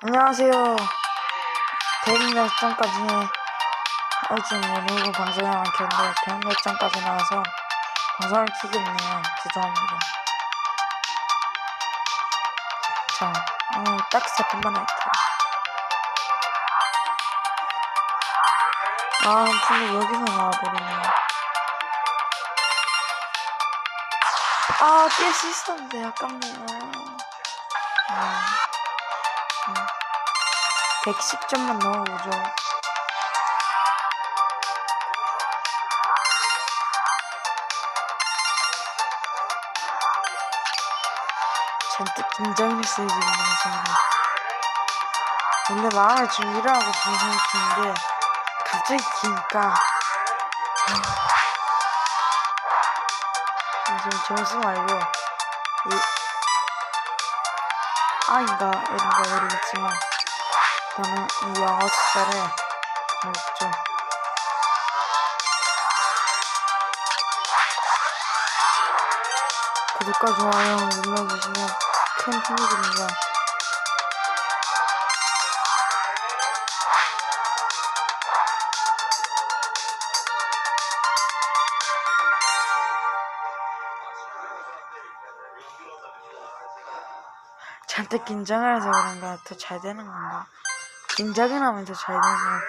안녕하세요. 열정까지 할지 모르고 방송을 안 켰는데 대인 열정까지 나와서 방송을 키게 됐네요. 죄송합니다. 자, 오늘 딱세 번만 할게요. 아, 근데 여기서 나와버리네. 아, 깰 수 있었는데, 아깝네요. 아. 110점만 넣어보죠. 잔뜩 긴장했어요, 지금 방송이. 원래 마음을 준비를 하고 방송을 키는데, 갑자기 키니까. 지금 점수 말고, 이, 아인가, 이런가 모르겠지만, 저는 이 영어 숫자를 좀 구독과 좋아요 눌러주시면 큰 힘이 됩니다. 잔뜩 긴장을 해서 그런가 더 잘 되는 건가? 긴장을 하면 더 잘 되는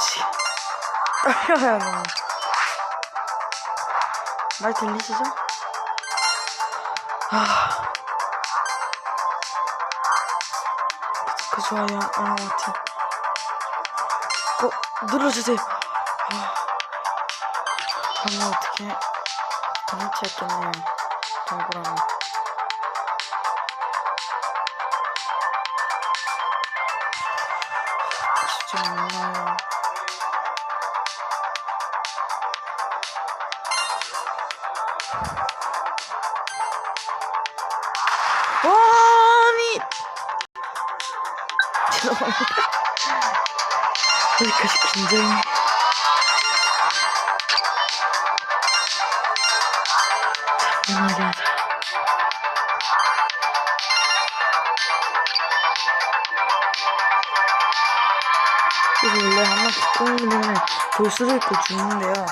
치, 떨려요 너무. 말 들리시죠? 아, 그 좋아요 알람 버튼 꼭 눌러주세요. 아, 그러면 어떻게 도망치겠네요 동그라미 진짜 몰라요 아니 죄송합니다 여기까지 긴장이 하자 그래서 원래 한번 뒷공문을 볼 수도 있고 죽는데요.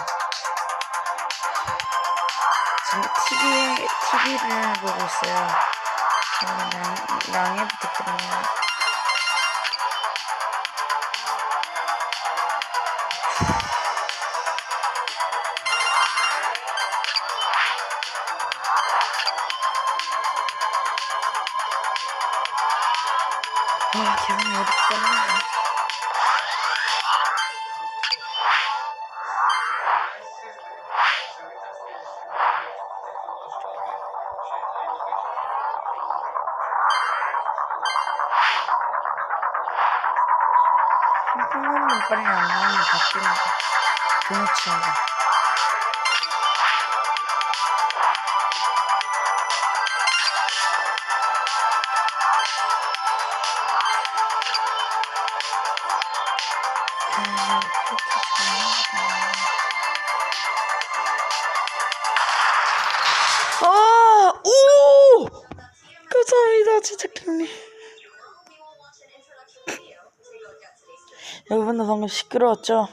지금 TV, TV를 보고 있어요. 양해 부탁드립니다 와, 기분이 어디 있었나? 한 번만 빨리 안나 감사합니다, 제작자님. 여러분들 방금 시끄러웠죠?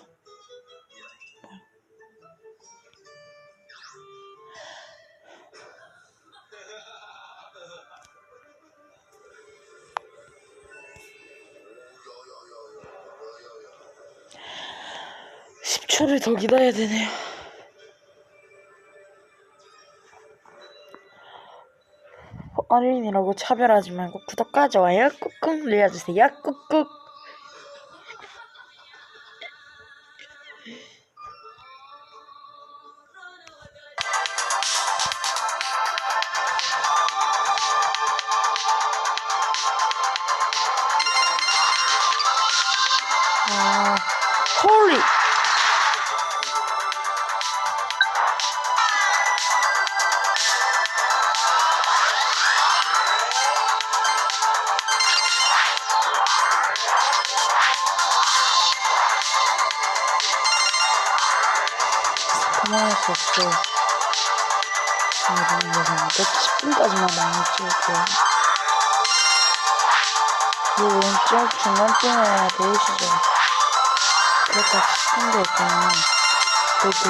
십 초를 더 기다려야 되네요. 어린이라고 차별하지 말고 구독과 좋아요 꾹꾹 눌러주세요. 꾹꾹. 그만할 수 없어. 이런 영상 110분까지만 많이 찍을게요. 이 왼쪽 중간쯤에 보이시죠? 그렇다 10분도 있거든요. 여기.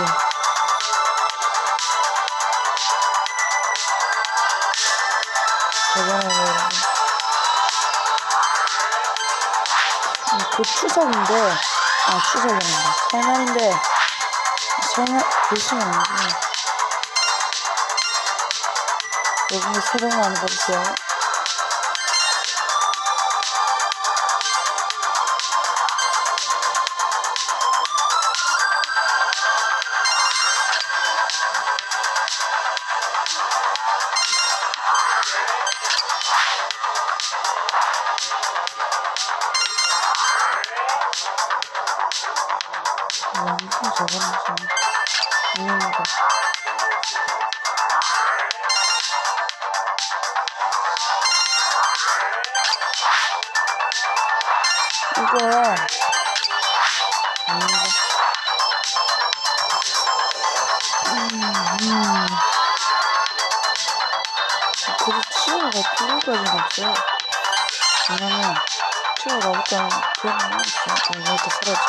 저번에 그 추석인데, 아, 추석이란다. 설날인데, 설날, 보시면 안 돼요. 여러분들 새해 복 많이 받으세요. 음, 음. 그래도 치유가 필요까지는 없어요. 왜냐면 나올 때는 그냥 이렇게 사라져.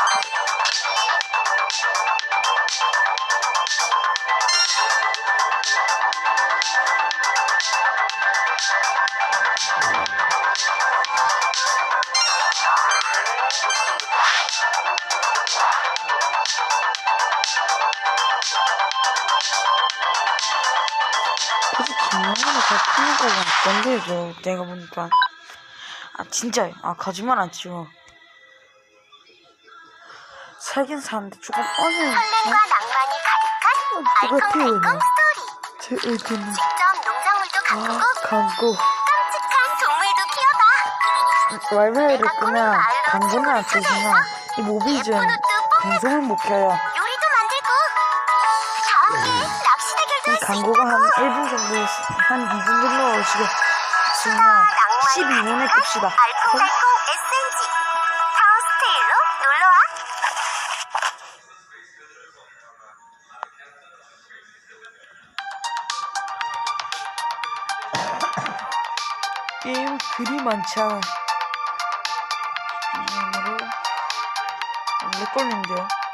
작년에 더 푸는 거가 없던데 저 내가 보니까. 아 진짜. 아 거짓말 안 치고. 살긴 사는데 조금 어느 설렘과 낭만이 가득한 알콩달콩 스토리. 제 의견은? 직접 농작물도 가꾸고 아 강고 깜찍한 동물도 키워봐. 왈마이를 끄면 강제는 안 뜨지만 이 옷도 방송을 못 켜요 광고가 한 있다고. 1분 정도 한 2분 정도 오시고 지면 12분에 끕시다 알콩달콩 SNG 타운스테일로 놀러와. 게임 많자. 이름으로 렉 걸린대요.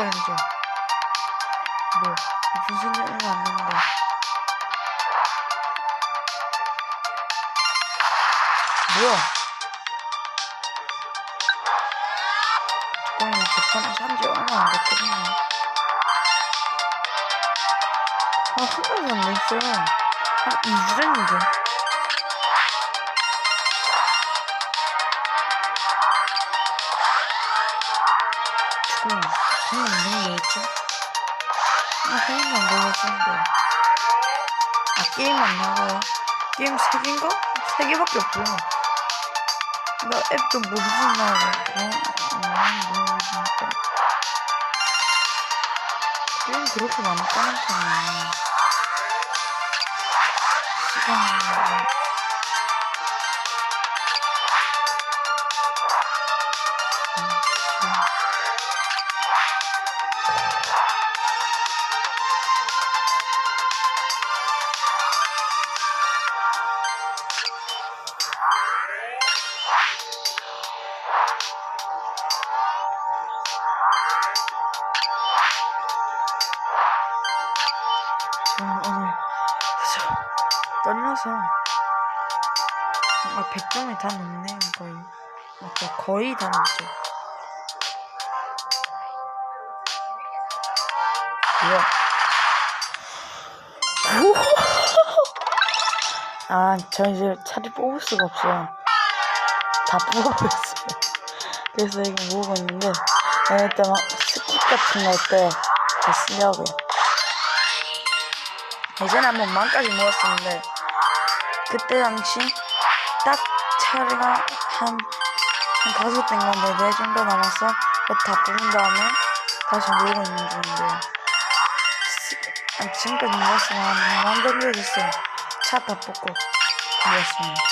걸린죠. 뭐 무슨 안 나는데. 뭐야? 조금 재판을 산지 얼마 안 됐거든요. 아, 한 번도 안 냈어요. 한 2주 됐는데. 지금, 한번안 걸렸지? 아, 한 번도 안 걸렸었는데. 아, 게임 안 나가요? 게임 3개인가? 3개밖에 없어요. 나 앱도 못 지나고, 어, 모르겠으니까. 게임 그렇게 많이 까는 편이에요. 시간이 떨려서. 아 100점이 다 넘네요 거의 맞다 거의 다 넘죠 뭐야? 아저 이제 차를 뽑을 수가 없어요. 다 뽑아버렸어요. 그래서 이거 모으고 있는데 이때 막 스킵 같은 거할때다 쓰려고요. 예전에 한번 만까지 모았었는데 그때 당시 딱 차례가 한, 한 다섯 대인가 네대 정도 남았어. 옷다 부은 다음에 다시 물고 있는 중인데 지금까지 몰랐으면 완전 이해됐어요. 차 다 뽑고 몰랐습니다.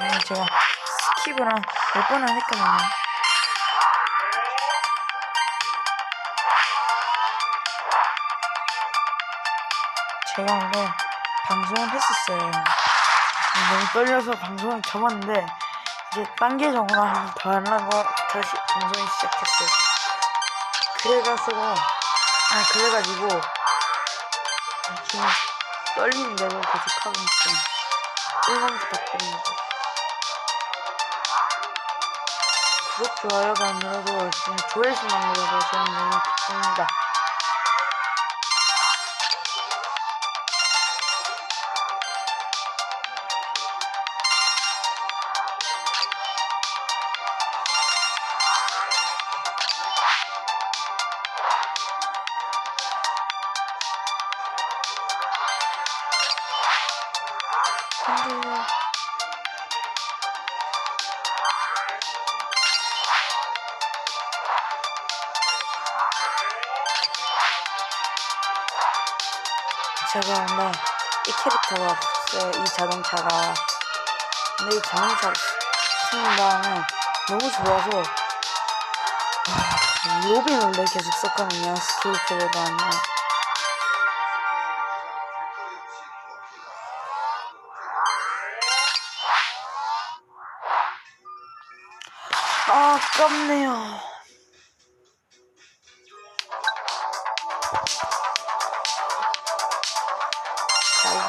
아, 네, 제가 스킵을 한 몇 번을 했거든요. 제가 근데 방송을 했었어요. 너무 떨려서 방송을 접었는데 이제 딴 계정으로 한번 더 하려고 다시 방송을 시작했어요. 그래가지고 아 그래가지고 지금 떨리는 대로 계속 하고 있어요. 응원 부탁드립니다. 구독, 좋아요가 안 눌러도 지금 조회수만 눌러도 저는 너무 기쁩니다. 제가 원래 이 캐릭터가 없어요. 이 자동차가. 근데 이 자동차 다음에 너무 좋아서 와, 로빈 원래 계속 썼거든요. 스케이트보다는. 아, 아깝네요.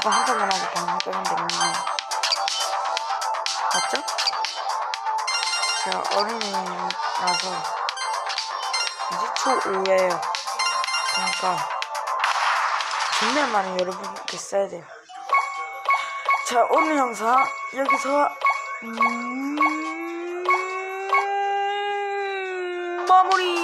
이거 한 번만 하고 방송 끄면 되겠네요. 맞죠? 제가 어린이라서 이제 초5예요. 그러니까 존댓 말은 여러분께 써야 돼요. 자, 오늘 영상 여기서 음... 마무리!